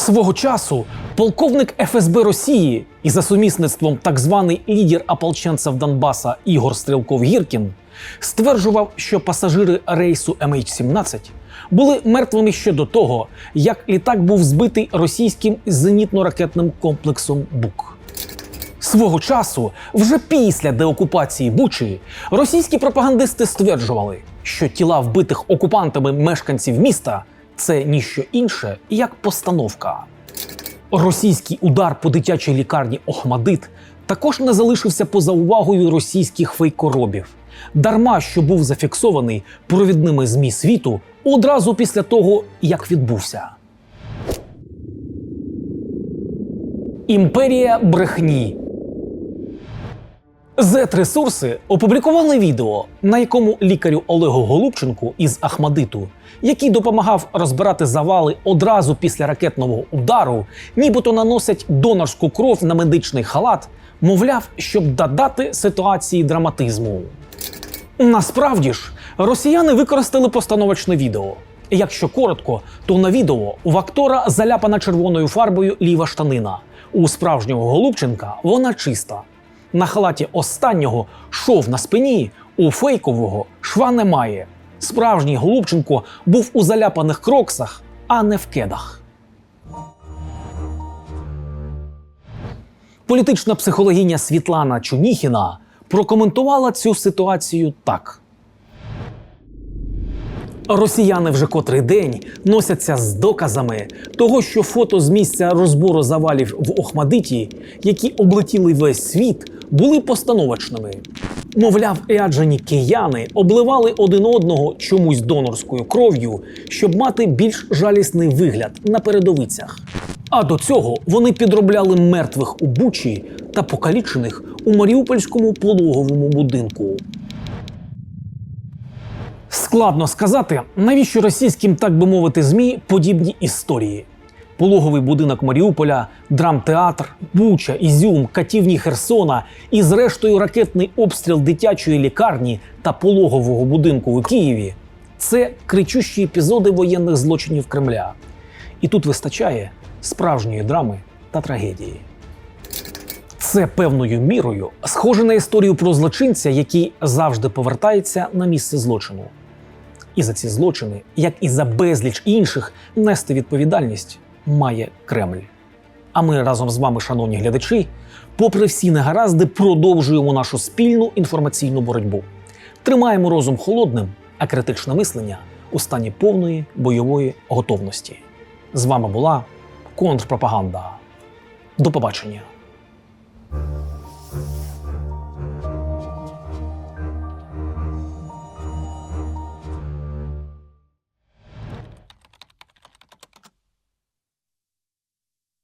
Свого часу полковник ФСБ Росії і за сумісництвом так званий лідер ополченців Донбаса Ігор Стрілков Гіркін стверджував, що пасажири рейсу MH17 були мертвими ще до того, як літак був збитий російським зенітно-ракетним комплексом БУК. Свого часу, вже після деокупації Бучі, російські пропагандисти стверджували, що тіла вбитих окупантами мешканців міста це ніщо інше, як постановка. Російський удар по дитячій лікарні Охмадит також не залишився поза увагою російських фейкоробів. Дарма що був зафіксований провідними ЗМІ світу одразу після того, як відбувся. Імперія брехні. Z-ресурси опублікували відео, на якому лікарю Олегу Голубченку із Ахмадиту, який допомагав розбирати завали одразу після ракетного удару, нібито наносять донорську кров на медичний халат, мовляв, щоб додати ситуації драматизму. Насправді ж, росіяни використали постановочне відео. Якщо коротко, то на відео в актора заляпана червоною фарбою ліва штанина. У справжнього Голубченка вона чиста. На халаті останнього шов на спині, у фейкового шва немає. Справжній Голубченко був у заляпаних кроксах, а не в кедах. Політична психологиня Світлана Чуніхіна прокоментувала цю ситуацію так. Росіяни вже котрий день носяться з доказами того, що фото з місця розбору завалів в Охмадиті, які облетіли весь світ, були постановочними. Мовляв, ряджені кияни обливали один одного чомусь донорською кров'ю, щоб мати більш жалісний вигляд на передовицях. А до цього вони підробляли мертвих у Бучі та покалічених у Маріупольському пологовому будинку. Складно сказати, навіщо російським, так би мовити, ЗМІ подібні історії. Пологовий будинок Маріуполя, драмтеатр, Буча, Ізюм, катівні Херсона і, зрештою, ракетний обстріл дитячої лікарні та пологового будинку у Києві це кричущі епізоди воєнних злочинів Кремля. І тут вистачає справжньої драми та трагедії. Це певною мірою схоже на історію про злочинця, який завжди повертається на місце злочину. І за ці злочини, як і за безліч інших, нести відповідальність має Кремль. А ми разом з вами, шановні глядачі, попри всі негаразди, продовжуємо нашу спільну інформаційну боротьбу. Тримаємо розум холодним, а критичне мислення у стані повної бойової готовності. З вами була контрпропаганда. До побачення.